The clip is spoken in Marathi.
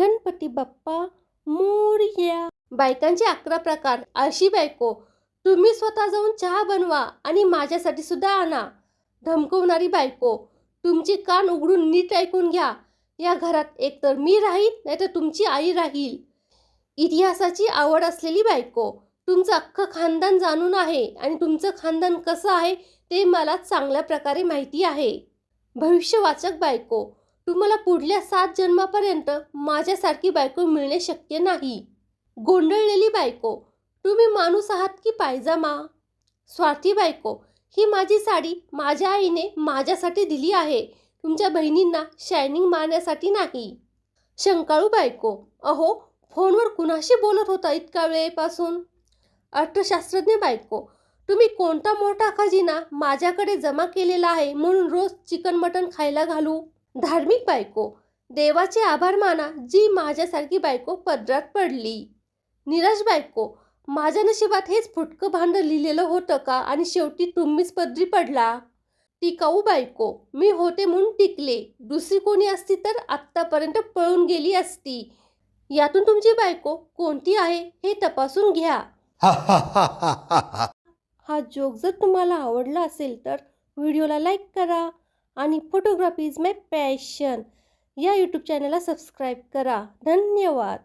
गणपती बाप्पा मोरया. बायकांचे अकरा प्रकार. अशी बायको. तुम्ही स्वतः जाऊन चहा बनवा आणि माझ्यासाठी सुद्धा आणा. धमकवणारी बायको. तुमची कान उघडून नीट ऐकून घ्या. या घरात एकतर मी राहील नाहीतर तुमची आई राहील. इतिहासाची आवड असलेली बायको. तुमचं अख्खं खानदान जाणून आहे आणि तुमचं खानदान कसं आहे ते मला चांगल्या प्रकारे माहिती आहे. भविष्यवाचक बायको. तुम्हाला पुढल्या सात जन्मापर्यंत माझ्यासारखी बायको मिळणे शक्य नाही. गोंधळलेली बायको तुम्ही माणूस आहात की पायजामा? स्वार्थी बायको ही माझी साडी माझ्या आईने माझ्यासाठी दिली आहे. तुमच्या बहिणींना शायनिंग मारण्यासाठी नाही. शंकाळू बायको अहो फोनवर कुणाशी बोलत होता इतका वेळेपासून? अर्थशास्त्रज्ञ बायको तुम्ही कोणता मोठा खजिना माझ्याकडे जमा केलेला आहे म्हणून रोज चिकन मटण खायला घालू? धार्मिक बायको. देवाचे आभार माना जी माझ्यासारखी बायको पदरात पडली. निराश बायको माझ्या नशिबात हेच फुटकं भांड लिहिलेलं होतं का आणि शेवटी तुम्हीच पदरी पडला? टिकाऊ बायको मी होते म्हणून टिकले. दुसरी कोणी असती तर आत्तापर्यंत पळून गेली असती. यातून तुमची बायको कोणती आहे हे तपासून घ्या. हा जोक जर तुम्हाला आवडला असेल तर व्हिडिओला लाईक करा. आणि फोटोग्राफी इज माय पॅशन या यूट्यूब चॅनलला सबस्क्राईब करा. धन्यवाद.